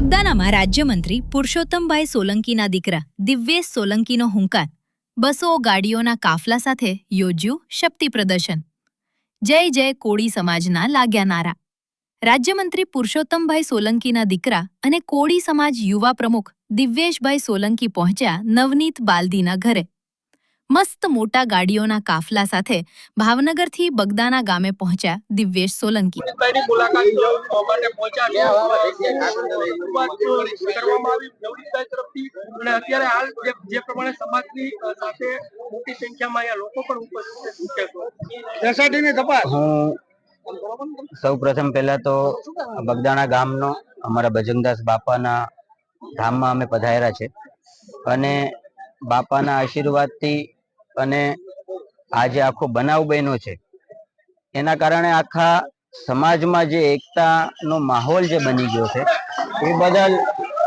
બગદાનામાં રાજ્યમંત્રી પુરુષોત્તમભાઈ સોલંકીના દીકરા દિવ્યેશ સોલંકીનો હુંકાર, બસો ગાડીઓના કાફલા સાથે યોજ્યું શક્તિ પ્રદર્શન. જય જય કોળી સમાજના લાગ્યા નારા. રાજ્યમંત્રી પુરુષોત્તમભાઈ સોલંકીના દીકરા અને કોળી સમાજ યુવા પ્રમુખ દિવ્યેશભાઈ સોલંકી પહોંચ્યા નવનીત બાલદીના ઘરે. મસ્ત મોટા ગાડીઓના કાફલા સાથે ભાવનગરથી બગદાના ગામે પહોંચ્યા દિવ્યેશ સોલંકી. અત્યારે હાલ જે જે પ્રમાણે સમાજની સાથે મોટી સંખ્યામાં અહીંયા લોકો પણ ઉપસ્થિત છે. એસઆઈટી ની તપાસ. હું સૌ પ્રથમ પહેલા તો બગદાણા ગામનો અમારા ભજનદાસ બાપાના ધામમાં અમે પધાર્યા છે. અને બાપાના આશીર્વાદથી અને આ જે આખો બનાવ બન્યો છે એના કારણે આખા સમાજમાં જે એકતાનો માહોલ જે બની ગયો છે એ બદલ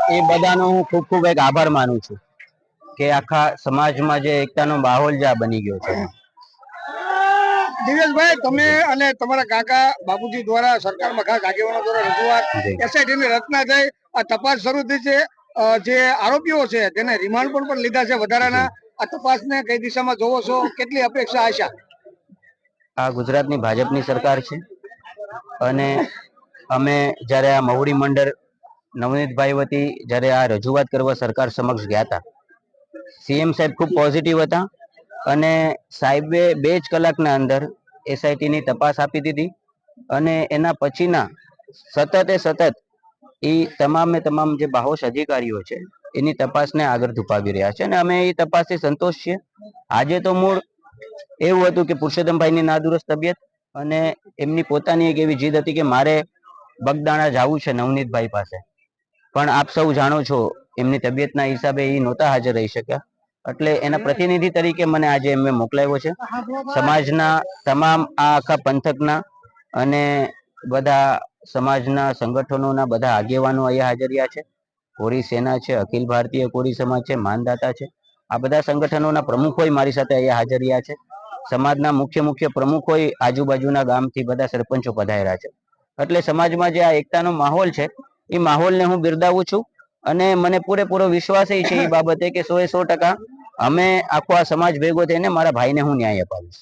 એ બધાનો હું ખૂબ ખૂબ એક આભાર માનું છું કે આખા સમાજમાં જે એકતાનો માહોલ જે આ બની ગયો છે દિવેશભાઈ તમે અને તમારા કાકા બાપુજી દ્વારા સરકારમાં ખાસ આગેવાનો દ્વારા રજૂઆત જી. એસઆઈટી ની રચના થઈ આ તપાસ શરૂ થઈ છે જે આરોપીઓ છે તેને રિમાન્ડ પણ લીધા છે વધારાના તપાસને કઈ દિશામાં જોવો છો? કેટલી અપેક્ષા આશા આ ગુજરાતની ભાજપની સરકાર છે. અને અમે જ્યારે આ મહુડી મંડળ નવનીતભાઈ વતી જ્યારે આ રજૂઆત કરવા સરકાર સમક્ષ ગયા હતા, સીએમ સાહેબ ખૂબ પોઝિટિવ હતા અને સાહેબે બે જ કલાકના અંદર એસઆઈટીની તપાસ આપી દીધી અને એના પછીના સતતે સતત એ તમામે તમામ જે બાહોશ અધિકારીઓ છે એની તપાસને આગળ ધુપાવી રહ્યા છે અને અમે એ તપાસથી સંતોષ છીએ. આજે તો મૂળ એવું હતું કે પુરુષોત્તમભાઈની નાદુરસ્ત તબિયત અને એમની પોતાની એક એવી જીદ હતી કે મારે બગદાણા જવું છે નવનીતભાઈ પાસે. પણ આપ સૌ જાણો છો, એમની તબિયતના હિસાબે એ નહોતા હાજર રહી શક્યા. એટલે એના પ્રતિનિધિ તરીકે મને આજે એમને મોકલાવ્યો છે. સમાજના તમામ આ આખા પંથકના અને બધા સમાજના સંગઠનોના બધા આગેવાનો અહીંયા હાજર રહ્યા છે. કોળી સેના છે અખિલ ભારતીય કોળી સમાજ છે માનદાતા છે. આ બધા સંગઠનોના પ્રમુખોય મારી સાથે અહીંયા હાજર રહ્યા છે. સમાજના મુખ્ય મુખ્ય પ્રમુખોય આજુબાજુના ગામથી બધા સરપંચો પધાર્યા છે. એટલે સમાજમાં જે આ એકતાનો માહોલ છે એ માહોલને હું બિરદાવું છું અને મને પૂરેપૂરો વિશ્વાસ એ છે એ બાબતે કે સો એ સો ટકા અમે આખો આ સમાજ ભેગો થઈને મારા ભાઈને હું ન્યાય અપાવીશ.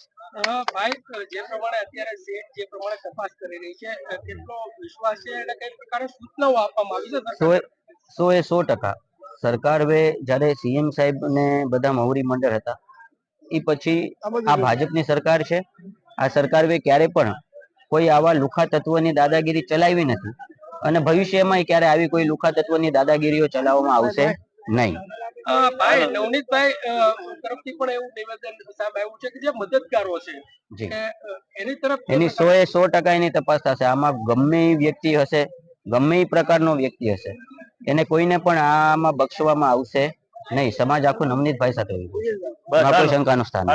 ભાઈ જે પ્રમાણે અત્યારે શેઠ જે પ્રમાણે તપાસ કરી રહી છે કેટલો વિશ્વાસ છે અને કઈ પ્રકારે સૂચનાઓ આપવામાં આવી છે? સો એ સો ટકા. સરકાર હવે જ્યારે સીએમ સાહેબ ને બધા મહુરી મંડળ હતા એ પછી આ ભાજપની સરકાર છે. આ સરકાર હવે ક્યારે પણ કોઈ આવા લુખા તત્વની દાદાગીરી ચલાવી નથી અને ભવિષ્યમાં ક્યારે આવી કોઈ લુખા તત્વની દાદાગીરીઓ ચલાવવામાં આવશે નહીં. ભાઈ નવનીતભાઈ તરફથી પણ એવું નિવેદન સાહેબ આવ્યું છે કે જે મદદગારો છે જી. કે અ, એની તરફ એની સો એ સો ટકા એની તપાસ થશે. આમાં ગમે વ્યક્તિ હશે ગમે પ્રકારનો વ્યક્તિ હશે. એને કોઈને પણ આમાં બક્ષવામાં આવશે નહીં સમાજ આખો નવનીતભાઈ સાથે ઊભો છે. શંકાનું સ્થાન.